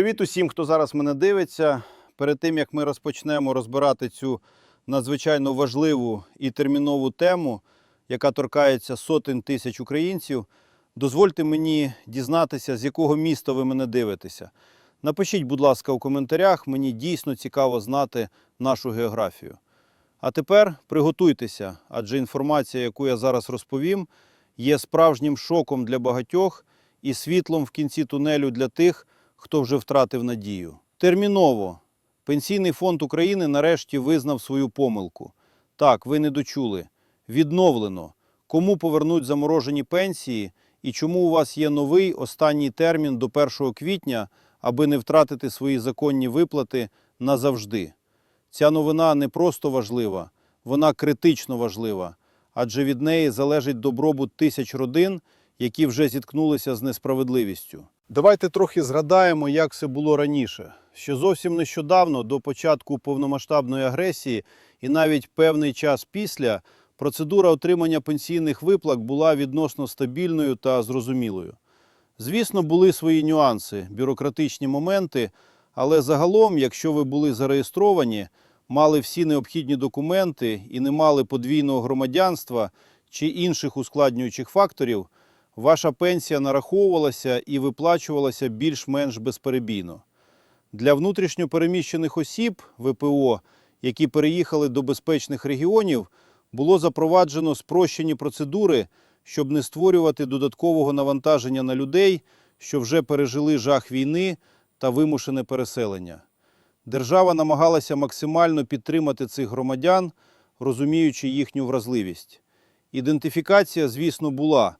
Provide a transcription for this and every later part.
Привіт усім, хто зараз мене дивиться. Перед тим як ми розпочнемо розбирати цю надзвичайно важливу і термінову тему, яка торкається сотень тисяч українців, дозвольте мені дізнатися, з якого міста ви мене дивитеся. Напишіть, будь ласка, у коментарях, мені дійсно цікаво знати нашу географію. А тепер приготуйтеся, адже інформація, яку я зараз розповім, є справжнім шоком для багатьох і світлом в кінці тунелю для тих, хто вже втратив надію. Терміново Пенсійний фонд України нарешті визнав свою помилку. Так, ви не дочули. Відновлено. Кому повернуть заморожені пенсії і чому у вас є новий останній термін до 1 квітня, аби не втратити свої законні виплати назавжди. Ця новина не просто важлива, вона критично важлива, адже від неї залежить добробут тисяч родин, які вже зіткнулися з несправедливістю. Давайте трохи згадаємо, як це було раніше. Що зовсім нещодавно, до початку повномасштабної агресії, і навіть певний час після, процедура отримання пенсійних виплат була відносно стабільною та зрозумілою. Звісно, були свої нюанси, бюрократичні моменти, але загалом, якщо ви були зареєстровані, мали всі необхідні документи і не мали подвійного громадянства чи інших ускладнюючих факторів, ваша пенсія нараховувалася і виплачувалася більш-менш безперебійно. Для внутрішньопереміщених осіб ВПО, які переїхали до безпечних регіонів, було запроваджено спрощені процедури, щоб не створювати додаткового навантаження на людей, що вже пережили жах війни та вимушене переселення. Держава намагалася максимально підтримати цих громадян, розуміючи їхню вразливість. Ідентифікація, звісно, була,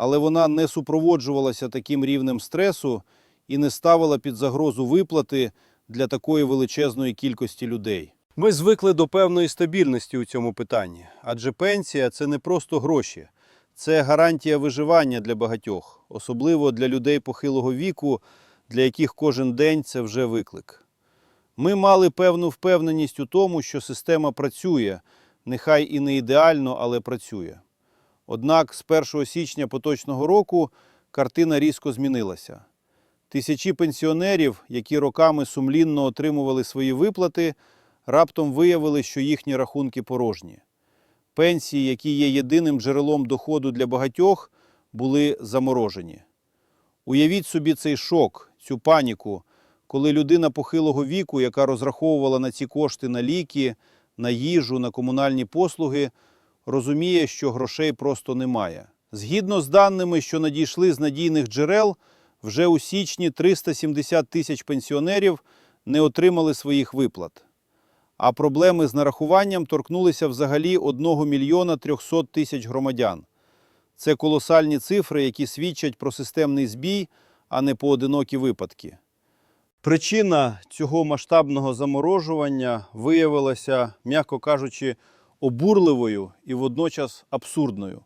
але вона не супроводжувалася таким рівнем стресу і не ставила під загрозу виплати для такої величезної кількості людей. Ми звикли до певної стабільності у цьому питанні, адже пенсія це не просто гроші, це гарантія виживання для багатьох, особливо для людей похилого віку, для яких кожен день це вже виклик. Ми мали певну впевненість у тому, що система працює, нехай і не ідеально, але працює. Однак з 1 січня поточного року картина різко змінилася. Тисячі пенсіонерів, які роками сумлінно отримували свої виплати, раптом виявили, що їхні рахунки порожні. Пенсії, які є єдиним джерелом доходу для багатьох, були заморожені. Уявіть собі цей шок, цю паніку, коли людина похилого віку, яка розраховувала на ці кошти на ліки, на їжу, на комунальні послуги, розуміє, що грошей просто немає. Згідно з даними, що надійшли з надійних джерел, вже у січні 370 тисяч пенсіонерів не отримали своїх виплат. А проблеми з нарахуванням торкнулися взагалі 1 мільйона 300 тисяч громадян. Це колосальні цифри, які свідчать про системний збій, а не поодинокі випадки. Причина цього масштабного заморожування виявилася, м'яко кажучи, обурливою і водночас абсурдною.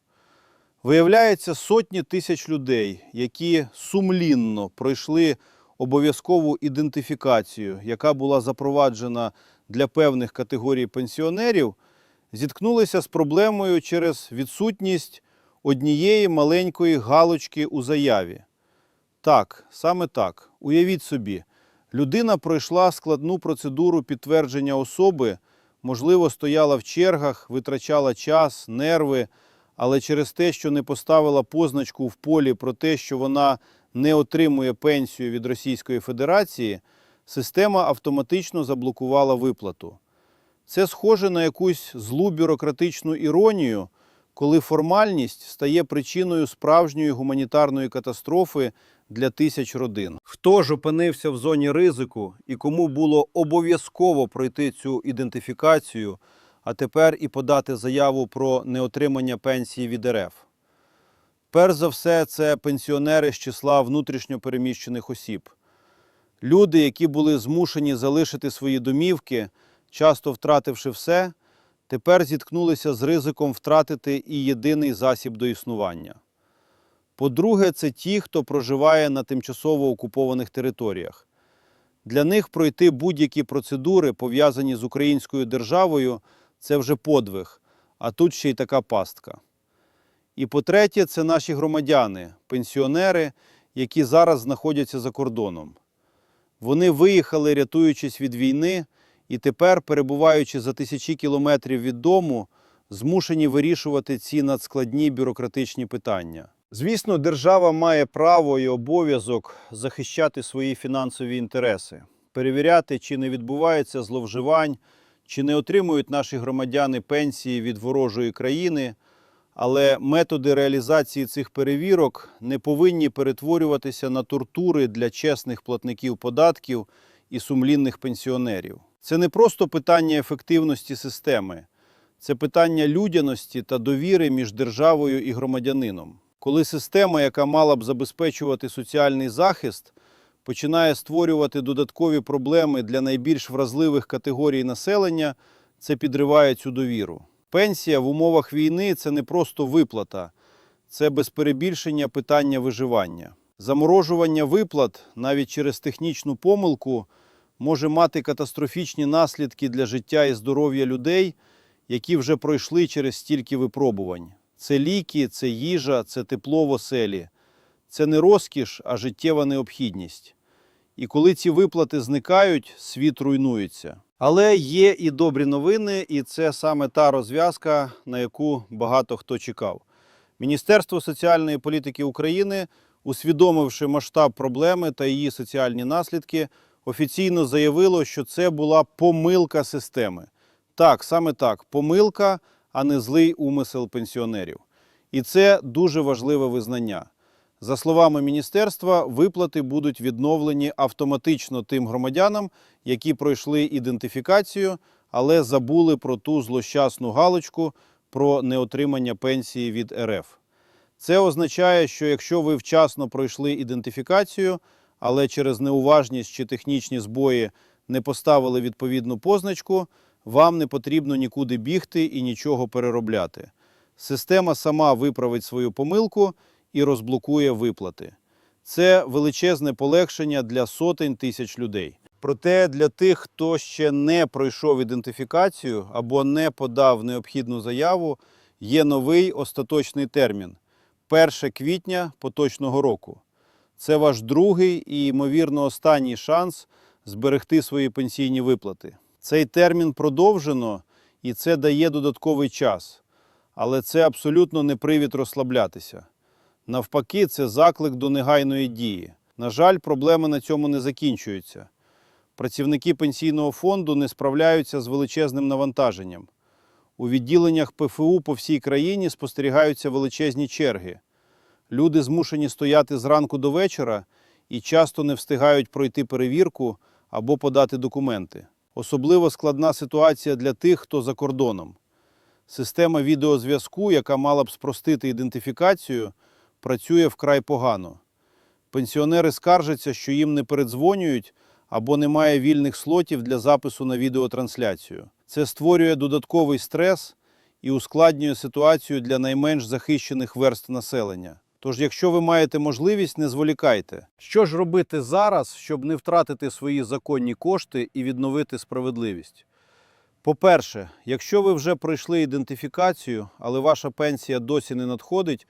Виявляється, сотні тисяч людей, які сумлінно пройшли обов'язкову ідентифікацію, яка була запроваджена для певних категорій пенсіонерів, зіткнулися з проблемою через відсутність однієї маленької галочки у заяві. Так, саме так. Уявіть собі, людина пройшла складну процедуру підтвердження особи, можливо, стояла в чергах, витрачала час, нерви, але через те, що не поставила позначку в полі про те, що вона не отримує пенсію від Російської Федерації, система автоматично заблокувала виплату. Це схоже на якусь злу бюрократичну іронію, коли формальність стає причиною справжньої гуманітарної катастрофи для тисяч родин. Хто ж опинився в зоні ризику і кому було обов'язково пройти цю ідентифікацію, а тепер і подати заяву про неотримання пенсії від РФ? Перш за все, це пенсіонери з числа внутрішньопереміщених осіб. Люди, які були змушені залишити свої домівки, часто втративши все, тепер зіткнулися з ризиком втратити і єдиний засіб до існування. По-друге, це ті, хто проживає на тимчасово окупованих територіях. Для них пройти будь-які процедури, пов'язані з українською державою, це вже подвиг, а тут ще й така пастка. І по-третє, це наші громадяни, пенсіонери, які зараз знаходяться за кордоном. Вони виїхали, рятуючись від війни, і тепер, перебуваючи за тисячі кілометрів від дому, змушені вирішувати ці надскладні бюрократичні питання. Звісно, держава має право і обов'язок захищати свої фінансові інтереси, перевіряти, чи не відбувається зловживань, чи не отримують наші громадяни пенсії від ворожої країни. Але методи реалізації цих перевірок не повинні перетворюватися на тортури для чесних платників податків і сумлінних пенсіонерів. Це не просто питання ефективності системи, це питання людяності та довіри між державою і громадянином. Коли система, яка мала б забезпечувати соціальний захист, починає створювати додаткові проблеми для найбільш вразливих категорій населення, це підриває цю довіру. Пенсія в умовах війни це не просто виплата, це без перебільшення питання виживання. Заморожування виплат навіть через технічну помилку може мати катастрофічні наслідки для життя і здоров'я людей, які вже пройшли через стільки випробувань. Це ліки, це їжа, це тепло в оселі. Це не розкіш, а життєва необхідність. І коли ці виплати зникають, світ руйнується. Але є і добрі новини, і це саме та розв'язка, на яку багато хто чекав. Міністерство соціальної політики України, усвідомивши масштаб проблеми та її соціальні наслідки, офіційно заявило, що це була помилка системи. Так, саме так, помилка, а не злий умисел пенсіонерів. І це дуже важливе визнання. За словами міністерства, виплати будуть відновлені автоматично тим громадянам, які пройшли ідентифікацію, але забули про ту злощасну галочку про неотримання пенсії від РФ. Це означає, що якщо ви вчасно пройшли ідентифікацію, але через неуважність чи технічні збої не поставили відповідну позначку, вам не потрібно нікуди бігти і нічого переробляти. Система сама виправить свою помилку і розблокує виплати. Це величезне полегшення для сотень тисяч людей. Проте для тих, хто ще не пройшов ідентифікацію або не подав необхідну заяву, є новий остаточний термін 1 квітня поточного року. Це ваш другий і, ймовірно, останній шанс зберегти свої пенсійні виплати. Цей термін продовжено і це дає додатковий час. Але це абсолютно не привід розслаблятися. Навпаки, це заклик до негайної дії. На жаль, проблеми на цьому не закінчуються. Працівники пенсійного фонду не справляються з величезним навантаженням. У відділеннях ПФУ по всій країні спостерігаються величезні черги. Люди змушені стояти зранку до вечора і часто не встигають пройти перевірку або подати документи. Особливо складна ситуація для тих, хто за кордоном. Система відеозв'язку, яка мала б спростити ідентифікацію, працює вкрай погано. Пенсіонери скаржаться, що їм не передзвонюють або немає вільних слотів для запису на відеотрансляцію. Це створює додатковий стрес і ускладнює ситуацію для найменш захищених верст населення. Тож, якщо ви маєте можливість, не зволікайте. Що ж робити зараз, щоб не втратити свої законні кошти і відновити справедливість? По-перше, якщо ви вже пройшли ідентифікацію, але ваша пенсія досі не надходить,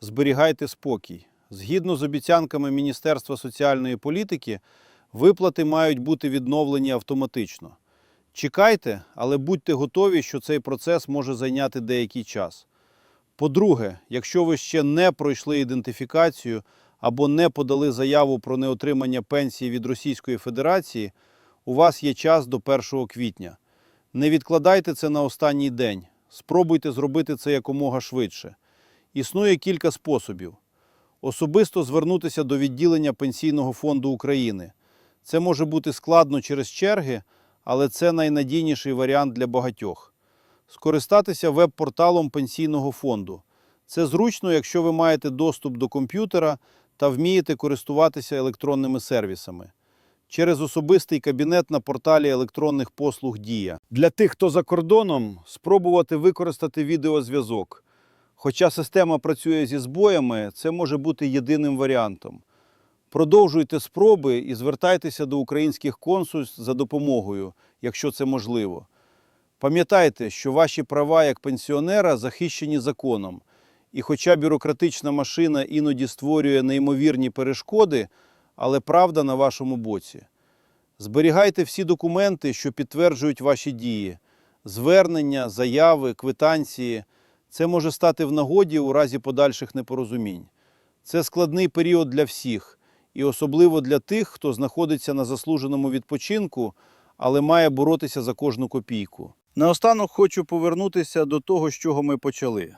зберігайте спокій. Згідно з обіцянками Міністерства соціальної політики, виплати мають бути відновлені автоматично. Чекайте, але будьте готові, що цей процес може зайняти деякий час. По-друге, якщо ви ще не пройшли ідентифікацію або не подали заяву про неотримання пенсії від Російської Федерації, у вас є час до 1 квітня. Не відкладайте це на останній день. Спробуйте зробити це якомога швидше. Існує кілька способів. Особисто звернутися до відділення Пенсійного фонду України. Це може бути складно через черги, але це найнадійніший варіант для багатьох. Скористатися веб-порталом Пенсійного фонду. Це зручно, якщо ви маєте доступ до комп'ютера та вмієте користуватися електронними сервісами через особистий кабінет на порталі електронних послуг Дія. Для тих, хто за кордоном, спробувати використати відеозв'язок. Хоча система працює зі збоями, це може бути єдиним варіантом. Продовжуйте спроби і звертайтеся до українських консульств за допомогою, якщо це можливо. Пам'ятайте, що ваші права як пенсіонера захищені законом. І хоча бюрократична машина іноді створює неймовірні перешкоди, але правда на вашому боці. Зберігайте всі документи, що підтверджують ваші дії, звернення, заяви, квитанції. Це може стати в нагоді у разі подальших непорозумінь. Це складний період для всіх, і особливо для тих, хто знаходиться на заслуженому відпочинку, але має боротися за кожну копійку. Наостанок хочу повернутися до того, з чого ми почали.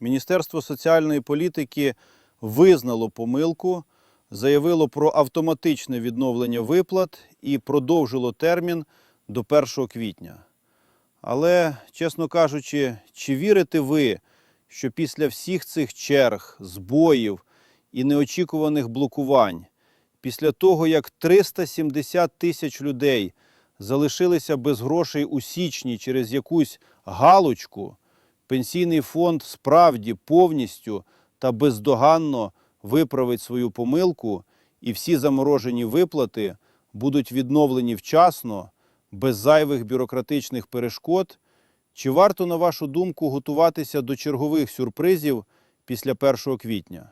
Міністерство соціальної політики визнало помилку, заявило про автоматичне відновлення виплат і продовжило термін до 1 квітня. Але, чесно кажучи, чи вірите ви, що після всіх цих черг, збоїв і неочікуваних блокувань, після того, як 370 тисяч людей залишилися без грошей у січні через якусь галочку, пенсійний фонд справді повністю та бездоганно виправить свою помилку, і всі заморожені виплати будуть відновлені вчасно, без зайвих бюрократичних перешкод? Чи варто, на вашу думку, готуватися до чергових сюрпризів після 1 квітня?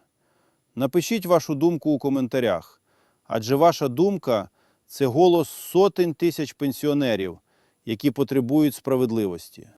Напишіть вашу думку у коментарях, адже ваша думка це голос сотень тисяч пенсіонерів, які потребують справедливості.